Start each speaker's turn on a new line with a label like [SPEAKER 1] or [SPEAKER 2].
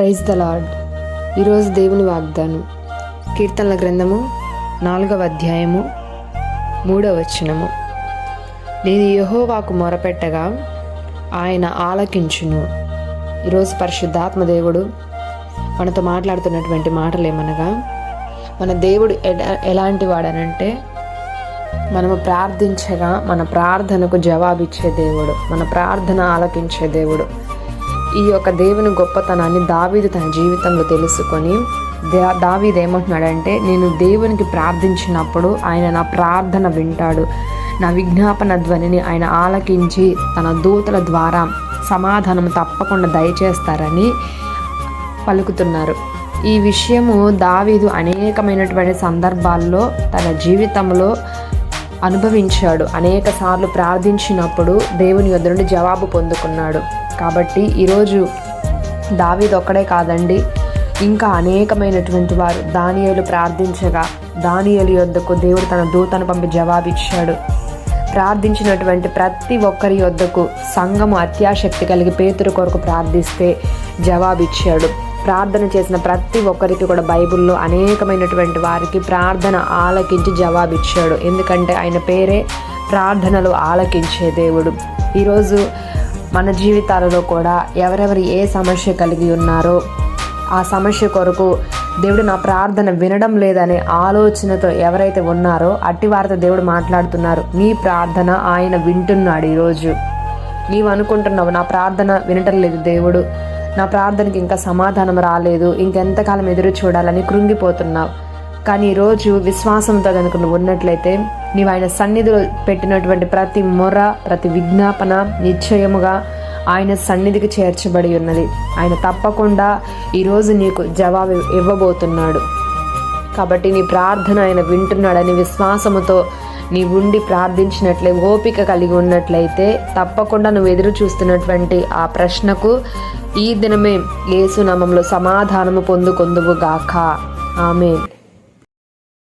[SPEAKER 1] Praise the lord. ఈరోజు దేవుని వాగ్దానం. కీర్తనల గ్రంథము నాలుగవ అధ్యాయము మూడవ వచనము. నేను యహోవాకు మొరపెట్టగా ఆయన ఆలకించును. ఈరోజు పరిశుద్ధాత్మ దేవుడు మనతో మాట్లాడుతున్నటువంటి మాటలు ఏమనగా మన దేవుడు ఎలాంటి వాడనంటే మనము ప్రార్థించగా మన ప్రార్థనకు జవాబిచ్చే దేవుడు మన ప్రార్థన ఆలకించే దేవుడు. ఈ యొక్క దేవుని గొప్పతనాన్ని దావీదు తన జీవితంలో తెలుసుకొని దా దావీదు ఏమంటున్నాడంటే నేను దేవునికి ప్రార్థించినప్పుడు ఆయన నా ప్రార్థన వింటాడు. నా విజ్ఞాపన ధ్వనిని ఆయన ఆలకించి తన దూతల ద్వారా సమాధానం తప్పకుండా దయచేస్తారని పలుకుతున్నారు. ఈ విషయము దావీదు అనేకమైనటువంటి సందర్భాల్లో తన జీవితంలో అనుభవించాడు. అనేక సార్లు ప్రార్థించినప్పుడు దేవుని యొద్ద నుండి జవాబు పొందుకున్నాడు. కాబట్టి ఈరోజు దావీద్ ఒక్కడే కాదండి. ఇంకా అనేకమైనటువంటి వారు దానియలు ప్రార్థించగా దానియలు యొద్దకు దేవుడు తన దూతను పంపి జవాబిచ్చాడు. ప్రార్థించినటువంటి ప్రతి ఒక్కరి యొద్దకు సంఘము అత్యాశక్తి కలిగి పేతురు కొరకు ప్రార్థిస్తే జవాబిచ్చాడు. ప్రార్థన చేసిన ప్రతి ఒక్కరికి కూడా బైబిల్లో అనేకమైనటువంటి వారికి ప్రార్థన ఆలకించి జవాబిచ్చాడు. ఎందుకంటే ఆయన పేరే ప్రార్థనలు ఆలకించే దేవుడు. ఈరోజు మన జీవితాలలో కూడా ఎవరెవరు ఏ సమస్య కలిగి ఉన్నారో ఆ సమస్య కొరకు దేవుడు నా ప్రార్థన వినడం లేదనే ఆలోచనతో ఎవరైతే ఉన్నారో అట్టి వారితో దేవుడు మాట్లాడుతున్నారు. నీ ప్రార్థన ఆయన వింటున్నాడు ఈరోజు. నీవు అనుకుంటున్నావు నా ప్రార్థన వినటం లేదు దేవుడు. నా ప్రార్థనకి ఇంకా సమాధానం రాలేదు. ఇంకెంతకాలం ఎదురు చూడాలని కృంగిపోతున్నావు. కానీ ఈరోజు విశ్వాసంతో కనుక నువ్వు ఉన్నట్లయితే నీవు ఆయన సన్నిధిలో పెట్టినటువంటి ప్రతి మొర ప్రతి విజ్ఞాపన నిశ్చయముగా ఆయన సన్నిధికి చేర్చబడి ఉన్నది. ఆయన తప్పకుండా ఈరోజు నీకు జవాబు ఇవ్వబోతున్నాడు. కాబట్టి నీ ప్రార్థన ఆయన వింటున్నాడని విశ్వాసముతో నీ ఉండి ప్రార్థించినట్లే ఓపిక కలిగి ఉన్నట్లయితే తప్పకుండా నువ్వు ఎదురు చూస్తున్నటువంటి ఆ ప్రశ్నకు ఈ దినమే యేసునామంలో సమాధానము పొందుకొందువుగాక ఆమె